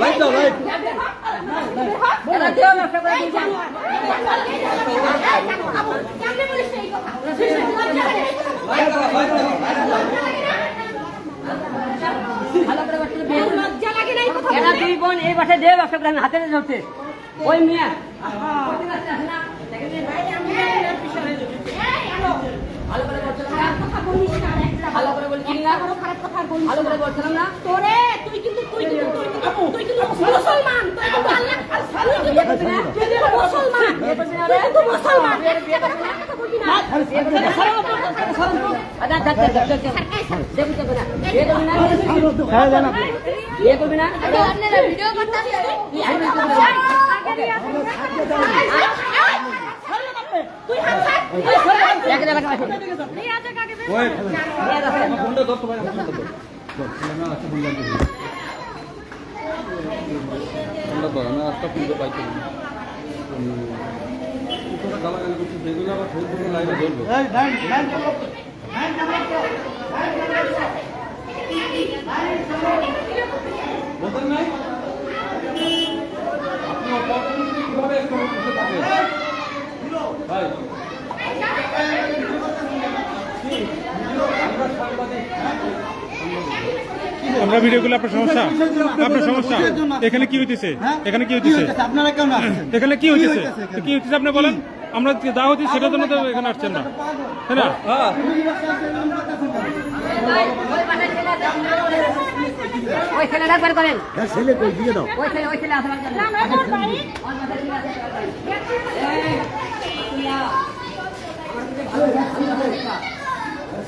Light দাও light. এরা দুই বোন এই বাসায় দেও ব্যবসা করে হাতে ধরছে ওই মিয়া। ভালো করে বলছিলাম না? তোরে, তুই কিন্তু তুই ওই ফোনটা ধর তোমার ফোনটা ধর ধর, আমি আরেকটা ফোন লাগবে ফোনটা ধর আমি আরেকটা ফোন পাইছি গালাগালি করছি সেগুলো আবার ফেসবুকে লাইভে ধরবো। আপনি অপরচুনিটি কীভাবে একটু বসে ভাই আমরা সাংবাদিক আমরা ভিডিওগুলো আপনার সমস্যা? আপনার সমস্যা? এখানে কি হইতেছে? এখানে কি হইতেছে? আপনারা কেন আসছেন এখানে কি হইতেছে? কি হইতেছে আপনি বলেন? আমরা যা হচ্ছে সেটার জন্য তো এখানে আসছেন না। তাই না? হ্যাঁ ওই ছেলেটা একবার করেন। ছেলে কই? দিয়ে দাও। ওই ছেলে ওই ছেলে আসবার জন্য না তোর বাড়ি দাদা একটু কি বলা একটু কি বলা একটু কই আমার বোন তোমার সাথে দাঁত থেকে চাকু দাঁত দিয়ে তোমার কি ওই ওই- ওর বোন মিয়া মানে বোন এই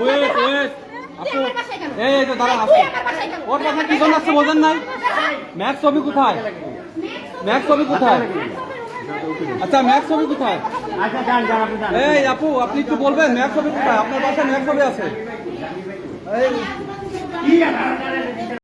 ওয়েট ওয়েট তুই আমার বাসায় কেন? এই এই তো দাঁড়া আসো? ওর বাসা কি জন্য আসছে বোঝেন নাই? ম্যাক্স ছবি কোথায়? ম্যাক্স ছবি কোথায়? আচ্ছা ম্যাক্স ছবি কোথায়? এই আপু আপনি একটু বলবেন ম্যাক্স ছবি কোথায়? আপনার বাসায় ম্যাক্স ছবি আছে। এই